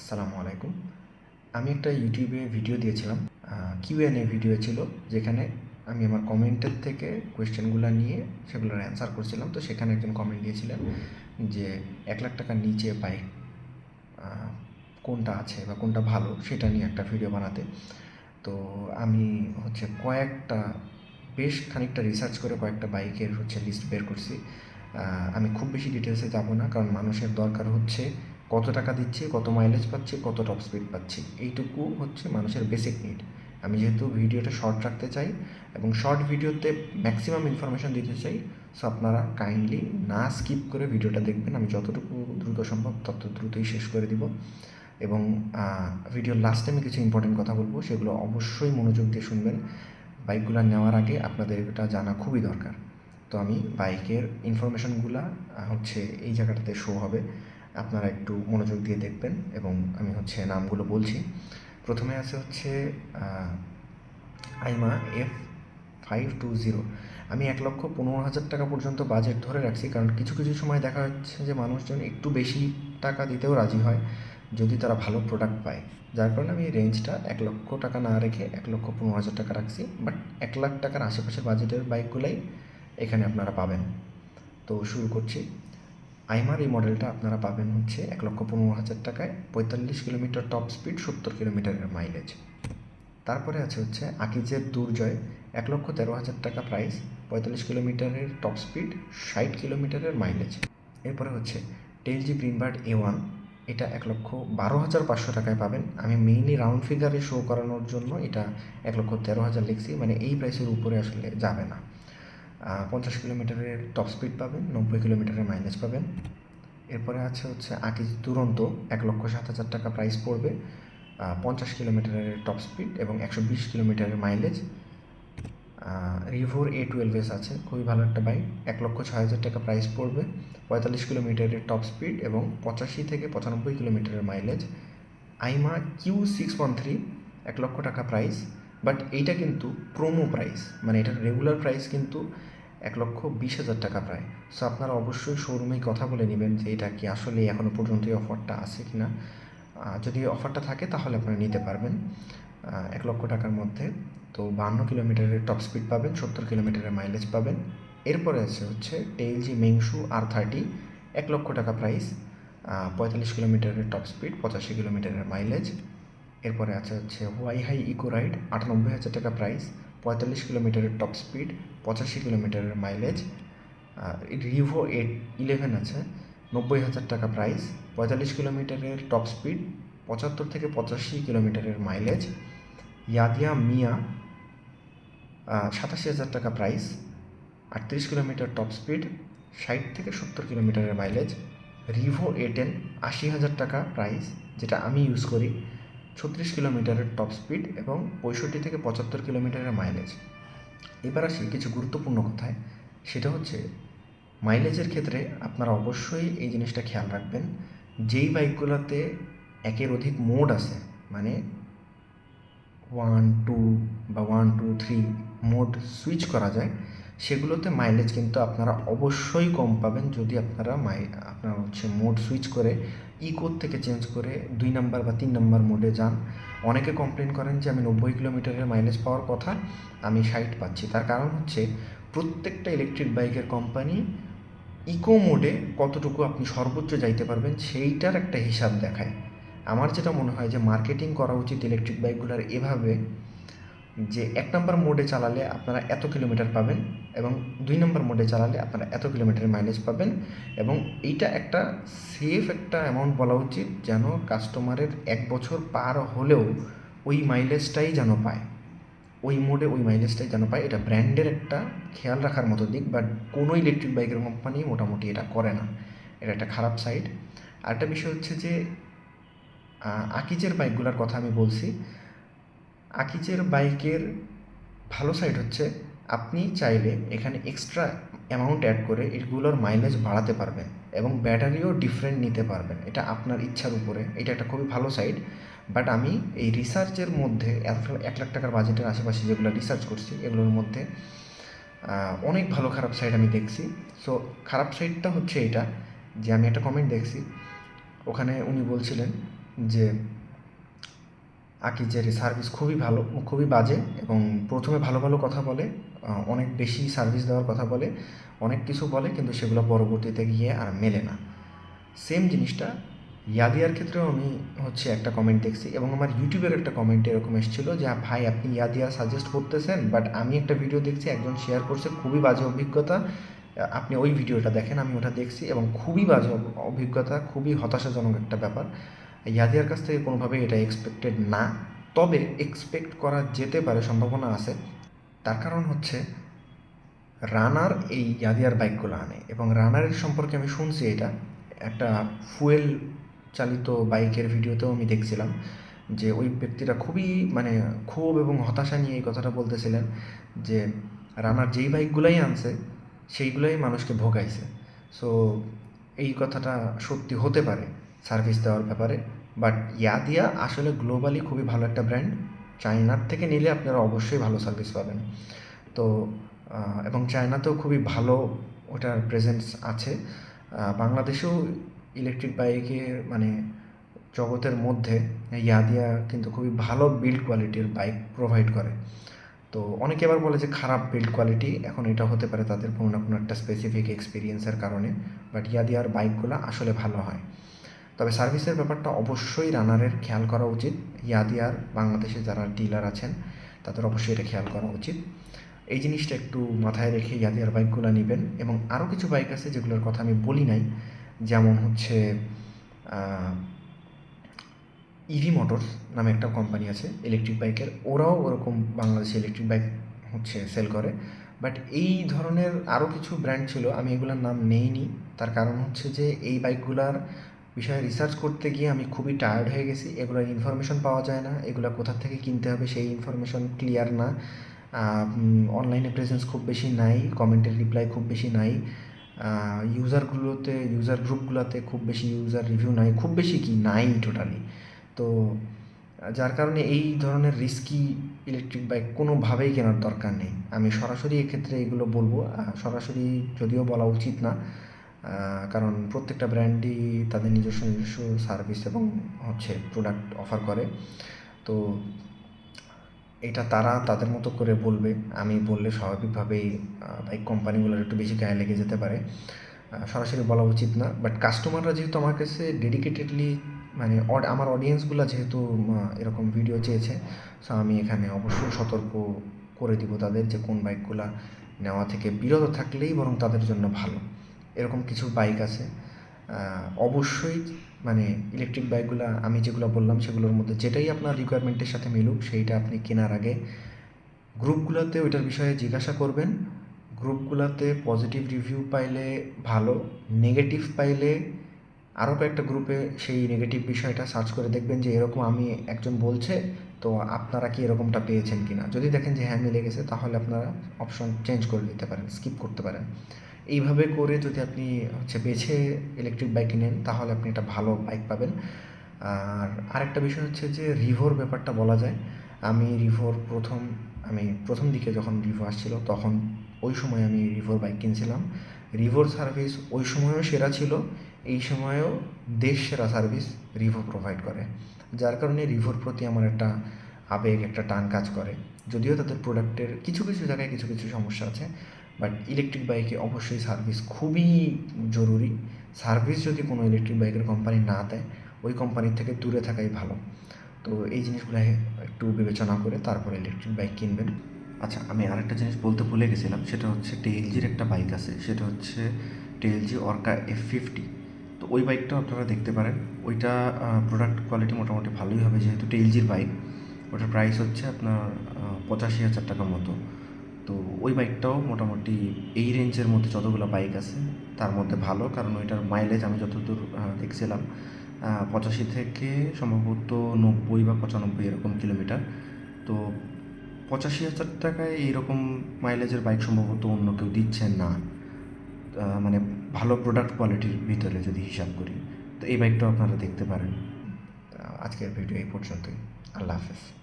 আসসালামু আলাইকুম। আমি একটা ইউটিউবে ভিডিও দিয়েছিলাম কিউএনএ ভিডিও ছিল, যেখানে আমি আমার কমেন্টের থেকে কোয়েশ্চেনগুলো নিয়ে সেগুলোর অ্যান্সার করছিলাম। তো সেখানে একজন কমেন্ট দিয়েছিলেন যে, এক লাখ টাকার নিচে বাইক কোনটা আছে বা কোনটা ভালো সেটা নিয়ে একটা ভিডিও বানাতে। তো আমি হচ্ছে কয়েকটা, বেশ খানিকটা রিসার্চ করে কয়েকটা বাইকের হচ্ছে লিস্ট বের করছি। আমি খুব বেশি ডিটেলসে যাব না, কারণ মানুষের দরকার হচ্ছে কত টাকা দিচ্ছে, কত মাইলেজ পাচ্ছে, কত টপ স্পিড পাচ্ছি, এইটুকু হচ্ছে মানুষের বেসিক নিড আমি যেহেতু ভিডিওটা শর্ট রাখতে চাই এবং শর্ট ভিডিওতে ম্যাক্সিমাম ইনফরমেশন দিতে চাই সো আপনারা কাইন্ডলি না স্কিপ করে ভিডিওটা দেখবেন। আমি যতটুকু দ্রুত সম্ভব তত দ্রুতই শেষ করে দিব। এবং ভিডিওর লাস্টে আমি কিছু ইম্পর্টেন্ট কথা বলব, সেগুলো অবশ্যই মনোযোগ দিয়ে শুনবেন। বাইকগুলো নেওয়ার আগে আপনাদের এটা জানা খুবই দরকার। তো আমি বাইকের ইনফরমেশনগুলো হচ্ছে এই জায়গাটাতে শো হবে। আপনারা একটু মনোযোগ দিয়ে দেখবেন এবং আমি হচ্ছে নামগুলো বলছি। প্রথমে আছে হচ্ছে Aima F five two zero আমি এক লক্ষ পনেরো হাজার টাকা পর্যন্ত বাজেট ধরে রাখছি, কারণ কিছু কিছু সময় দেখা যাচ্ছে যে মানুষজন একটু বেশি টাকা দিতেও রাজি হয় যদি তারা ভালো প্রোডাক্ট পায়। যার কারণে আমি রেঞ্জটা এক লক্ষ টাকা না রেখে এক লক্ষ পনেরো হাজার টাকা রাখছি বাট এক লাখ টাকার আশেপাশে বাজেটের বাইকগুলোই এখানে আপনারা পাবেন। তো শুরু করছি। আইমার এই মডেলটা আপনারা পাবেন হচ্ছে এক লক্ষ পনেরো হাজার টাকায়, পঁয়তাল্লিশ কিলোমিটার টপ স্পিড, সত্তর কিলোমিটারের মাইলেজ তারপরে আছে হচ্ছে আকিজের দুর্জয়, এক লক্ষ তেরো হাজার টাকা প্রাইস পঁয়তাল্লিশ কিলোমিটারের টপ স্পিড, ষাট কিলোমিটারের মাইলেজ এরপরে হচ্ছে টেলজি ব্রিমবার্ড এ ওয়ান, এটা এক লক্ষ বারো হাজার পাঁচশো টাকায় পাবেন। আমি মেইনলি রাউন্ড ফিগারে শো করানোর জন্য এটা এক লক্ষ তেরো হাজার লিখছি মানে এই প্রাইসের উপরে আসলে যাবে না। পঞ্চাশ কিলোমিটারের টপ স্পিড পাবেন, নব্বই কিলোমিটারের মাইলেজ পাবেন। এরপরে আছে হচ্ছে আকিজ দুরন্ত, এক লক্ষ সাত হাজার টাকা প্রাইস পড়বে পঞ্চাশ কিলোমিটারের টপ স্পিড এবং একশো বিশ কিলোমিটারের মাইলেজ রিভোর এ টুয়েলভ এস আছে, খুবই ভালো একটা বাইক এক লক্ষ ছয় হাজার টাকা প্রাইস পড়বে, পঁয়তাল্লিশ কিলোমিটারের টপ স্পিড এবং পঁচাশি থেকে পঁচানব্বই কিলোমিটারের mileage Aima Q six one three এক লক্ষ টাকা প্রাইস বাট এইটা কিন্তু প্রোমো প্রাইস মানে এটার রেগুলার প্রাইস কিন্তু এক লক্ষ বিশ হাজার টাকা প্রায়। সো আপনারা অবশ্যই শোরুমেই কথা বলে নেবেন যে এটা কি আসলে এখনও পর্যন্ত এই অফারটা আছে কি না যদি অফারটা থাকে তাহলে আপনারা নিতে পারবেন। এক লক্ষ টাকার মধ্যে। তো বান্ন কিলোমিটারের টপ স্পিড পাবেন, সত্তর কিলোমিটারের মাইলেজ পাবেন। এরপরে আছে হচ্ছে টেলজি মেংশু আর থার্টি এক লক্ষ টাকা প্রাইস পঁয়তাল্লিশ কিলোমিটারের টপ স্পিড পঁচাশি কিলোমিটারের মাইলেজ এরপরে আছে হচ্ছে ওয়াই হাই ইকো রাইড আটানব্বই হাজার টাকা প্রাইস পঁয়তাল্লিশ কিলোমিটারের টপ স্পিড পঁচাশি কিলোমিটারের মাইলেজ রিভো এইট ইলেভেন আছে, নব্বই হাজার টাকা প্রাইস পঁয়তাল্লিশ কিলোমিটারের টপ স্পিড পঁচাত্তর থেকে পঁচাশি কিলোমিটারের মাইলেজ ইয়াদিয়া মিয়া সাতাশি হাজার টাকা প্রাইস আটত্রিশ কিলোমিটার টপ স্পিড ষাট থেকে সত্তর কিলোমিটারের মাইলেজ রিভো এ টেন আশি হাজার টাকা প্রাইস যেটা আমি ইউজ করি। ছত্রিশ কিলোমিটারের টপ স্পিড এবং পঁয়ষট্টি থেকে পঁচাত্তর কিলোমিটারের মাইলেজ এবার আসি কিছু গুরুত্বপূর্ণ কথায়, সেটা হচ্ছে মাইলেজের ক্ষেত্রে আপনারা অবশ্যই এই জিনিসটা খেয়াল রাখবেন, যেই বাইকগুলোতে একের অধিক মোড আছে মানে ওয়ান টু বা one two three mode switch করা যায় সেগুলোতে মাইলেজ কিন্তু আপনারা অবশ্যই কম পাবেন যদি আপনারা মাই আপনার হচ্ছে মোড সুইচ করে ইকোর থেকে চেঞ্জ করে দুই নাম্বার বা তিন নাম্বার মোডে যান। অনেকে কমপ্লেন করেন যে আমি নব্বই কিলোমিটারের মাইলেজ পাওয়ার কথা, আমি ষাট পাচ্ছি। তার কারণ হচ্ছে প্রত্যেকটা ইলেকট্রিক বাইকের কোম্পানি ইকো মোডে কতটুকু আপনি সর্বোচ্চ যাইতে পারবেন সেইটার একটা হিসাব দেখায়। আমার যেটা মনে হয় যে মার্কেটিং করা উচিত ইলেকট্রিক বাইকগুলোর এভাবে যে এক নম্বর মোডে চালালে আপনারা এত কিলোমিটার পাবেন এবং দুই নম্বর মোডে চালালে আপনারা এত কিলোমিটার মাইলেজ পাবেন এবং এইটা একটা সেফ একটা অ্যামাউন্ট বলা উচিত যেন কাস্টমারের এক বছর পার হলেও ওই মাইলেজটাই যেন পায়। ওই মোডে ওই মাইলেজটাই যেন পায়, এটা ব্র্যান্ডের একটা খেয়াল রাখার মতো দিক বাট কোনো ইলেকট্রিক বাইকের কোম্পানি মোটামুটি এটা করে না। এটা একটা খারাপ সাইড আরেকটা বিষয় হচ্ছে যে আকিজের বাইকগুলোর কথা আমি বলছি। আকিজের বাইকের ভালো সাইড হচ্ছে, আপনি চাইলে এখানে এক্সট্রা অ্যামাউন্ট অ্যাড করে এগুলোর মাইলেজ বাড়াতে পারবেন এবং ব্যাটারিও ডিফারেন্ট নিতে পারবেন। এটা আপনার ইচ্ছার উপরে, এটা একটা খুবই ভালো সাইড বাট আমি এই রিসার্চের মধ্যে এক- এক লাখ টাকার বাজেটের আশেপাশে যেগুলো রিসার্চ করছি, এগুলোর মধ্যে অনেক ভালো খারাপ সাইড আমি দেখছি। সো খারাপ সাইডটা হচ্ছে এটা, যে আমি একটা কমেন্ট দেখছি, ওখানে উনি বলছিলেন যে আকিজের সার্ভিস খুবই ভালো, খুবই বাজে এবং প্রথমে ভালো ভালো কথা বলে অনেক বেশি সার্ভিস দেওয়ার কথা বলে, অনেক কিছু বলে কিন্তু সেগুলো পরবর্তীতে গিয়ে আর মেলে না। সেম জিনিসটা, ইয়াদিয়ার ক্ষেত্রেও আমি হচ্ছে একটা কমেন্ট দেখছি এবং আমার ইউটিউবের একটা কমেন্ট এরকম এসেছিল যে, ভাই, আপনি ইয়াদিয়া সাজেস্ট করতেছেন বাট আমি একটা ভিডিও দেখছি, একজন শেয়ার করছে, খুবই বাজে অভিজ্ঞতা। আপনি ওই ভিডিওটা দেখেন, আমি ওটা দেখছি এবং খুবই বাজে অভিজ্ঞতা, খুবই হতাশাজনক একটা ব্যাপার। ইয়াদিয়ার কাছ থেকে কোনোভাবেই এটা এক্সপেক্টেড না, তবে এক্সপেক্ট করা যেতে পারে, সম্ভাবনা আছে। তার কারণ হচ্ছে, রানার এই ইয়াদিয়ার বাইকগুলো আনে এবং রানারের সম্পর্কে আমি শুনছি এটা। একটা ফুয়েল চালিত বাইকের ভিডিওতেও আমি দেখছিলাম যে ওই ব্যক্তিরা খুবই মানে ক্ষোভ এবং হতাশা নিয়ে এই কথাটা বলতেছিলেন যে রানার যেই বাইকগুলোই আনছে, সেইগুলোই মানুষকে ভোগাইছে। সো এই কথাটা সত্যি হতে পারে। সার্ভিস দেওয়ার ব্যাপারে। বাট ইয়াদিয়া আসলে গ্লোবালি খুবই ভালো একটা ব্র্যান্ড চায়নার থেকে নিলে আপনারা অবশ্যই ভালো সার্ভিস পাবেন। তো এবং চায়নাতেও খুবই ভালো ওটার প্রেজেন্স আছে। বাংলাদেশেও ইলেকট্রিক বাইকের মানে জগতের মধ্যে ইয়াদিয়া কিন্তু খুবই ভালো বিল্ড কোয়ালিটির বাইক প্রোভাইড করে। তো, অনেকে আবার বলে যে খারাপ বিল্ড কোয়ালিটি এখন এটা হতে পারে তাদের কোনো না কোনো একটা স্পেসিফিক এক্সপিরিয়েন্সের কারণে। বাট ইয়াদিয়ার বাইকগুলো আসলে ভালো হয়। তবে সার্ভিসের ব্যাপারটা অবশ্যই রানারের খেয়াল করা উচিত। ইয়াদিয়ার বাংলাদেশে যারা ডিলার আছেন, তাদের অবশ্যই এটা খেয়াল করা উচিত। এই জিনিসটা একটু মাথায় রেখে ইয়াদিয়ার বাইকগুলো নেবেন এবং আরও কিছু বাইক আছে যেগুলোর কথা আমি বলি নাই, যেমন হচ্ছে ইভি মোটরস নামে একটা কোম্পানি আছে ইলেকট্রিক বাইকের ওরাও ওরকম বাংলাদেশে ইলেকট্রিক বাইক হচ্ছে সেল করে। বাট এই ধরনের আরও কিছু ব্র্যান্ড ছিল, আমি এগুলোর নাম নেইনি। তার কারণ হচ্ছে যে এই বাইকগুলার বিষয়ে রিসার্চ করতে গিয়ে আমি খুবই টায়ার্ড হয়ে গেছি। এগুলোর ইনফরমেশন পাওয়া যায় না। এগুলো কোথা থেকে কিনতে হবে সেই ইনফরমেশন ক্লিয়ার না। অনলাইনে প্রেজেন্স খুব বেশি নাই কমেন্টের রিপ্লাই খুব বেশি নাই। ইউজারগুলোতে ইউজার গ্রুপগুলোতে খুব বেশি ইউজার রিভিউ নাই, খুব বেশি কি নাই টোটালি তো, যার কারণে এই ধরনের রিস্কি ইলেকট্রিক বাইক কোনোভাবেই কেনার দরকার নেই। আমি সরাসরি এক্ষেত্রে এগুলো বলব। সরাসরি যদিও বলা উচিত না। কারণ প্রত্যেকটা ব্র্যান্ডই তাদের নিজস্ব নিজস্ব সার্ভিস এবং হচ্ছে প্রোডাক্ট অফার করে। তো এটা তারা তাদের মতো করে বলবে। আমি বললে স্বাভাবিকভাবেই বাইক কোম্পানিগুলোর একটু বেশি গায়ে লেগে যেতে পারে। সরাসরি বলা উচিত না। বাট কাস্টমাররা যেহেতু আমার কাছে ডেডিকেটেডলি মানে আমার অডিয়েন্সগুলো যেহেতু এরকম ভিডিও চেয়েছে সো আমি এখানে অবশ্যই সতর্ক করে দিব তাদের যে কোন বাইকগুলা নেওয়া থেকে বিরত থাকলেই বরং তাদের জন্য ভালো। এরকম কিছু বাইক আছে। অবশ্যই মানে ইলেকট্রিক বাইকগুলো আমি যেগুলো বললাম সেগুলোর মধ্যে যেটাই আপনার রিকোয়ারমেন্টের সাথে মিলুক সেইটা আপনি কেনার আগে গ্রুপগুলোতে ওইটার বিষয়ে জিজ্ঞাসা করবেন। গ্রুপগুলোতে পজিটিভ রিভিউ পাইলে ভালো নেগেটিভ পাইলে আরও কয়েকটা গ্রুপে সেই নেগেটিভ বিষয়টা সার্চ করে দেখবেন যে এরকম আমি একজন বলছে, তো আপনারা কি এরকমটা পেয়েছেন কি না যদি দেখেন যে হ্যাঁ মিলে গেছে, তাহলে আপনারা অপশন চেঞ্জ করে দিতে পারেন স্কিপ করতে পারেন। এইভাবে করে যদি আপনি হচ্ছে বেছে ইলেকট্রিক বাইক নেন, তাহলে আপনি একটা ভালো বাইক পাবেন। আর আরেকটা বিষয় হচ্ছে যে রিভোর ব্যাপারটা বলা যায়। আমি রিভোর প্রথম, আমি প্রথম দিকে যখন রিভো আসছিল, তখন ওই সময় আমি রিভোর বাইক কিনছিলাম। রিভোর সার্ভিস ওই সময়ও সেরা ছিল, এই সময়েও দেশ সেরা সার্ভিস রিভো প্রোভাইড করে। যার কারণে রিভোর প্রতি আমার একটা আবেগ, একটা টান কাজ করে। যদিও তাদের প্রোডাক্টের কিছু কিছু জায়গায় কিছু কিছু সমস্যা আছে। বাট ইলেকট্রিক বাইকে অবশ্যই সার্ভিস খুবই জরুরি। সার্ভিস যদি কোনো ইলেকট্রিক বাইকের কোম্পানি না দেয়, ওই কোম্পানির থেকে দূরে থাকাই ভালো। তো এই জিনিসগুলো একটু বিবেচনা করে তারপরে ইলেকট্রিক বাইক কিনবেন। আচ্ছা আমি আরেকটা জিনিস বলতে ভুলে গেছিলাম, সেটা হচ্ছে টেএলজির একটা বাইক আছে, সেটা হচ্ছে টেএলজি অর্কা এফ ফিফটি তো ওই বাইকটাও আপনারা দেখতে পারেন। ওইটা প্রোডাক্ট কোয়ালিটি মোটামুটি ভালোই হবে, যেহেতু টেএলজির বাইক ওটার প্রাইস হচ্ছে আপনার পঁচাশি হাজার টাকার মতো। তো ওই বাইকটাও মোটামুটি এই রেঞ্জের মধ্যে যতগুলো বাইক আছে, তার মধ্যে ভালো। কারণ ওইটার মাইলেজ আমি যতদূর দেখছিলাম পঁচাশি থেকে সম্ভবত নব্বই বা পঁচানব্বই এরকম কিলোমিটার তো পঁচাশি হাজার টাকায় এইরকম মাইলেজের বাইক সম্ভবত অন্য কেউ দিচ্ছে না। মানে ভালো প্রোডাক্ট কোয়ালিটির ভিতরে যদি হিসাব করি। তো এই বাইকটাও আপনারা দেখতে পারেন। আজকের ভিডিও এই পর্যন্তই। আল্লাহ হাফেজ।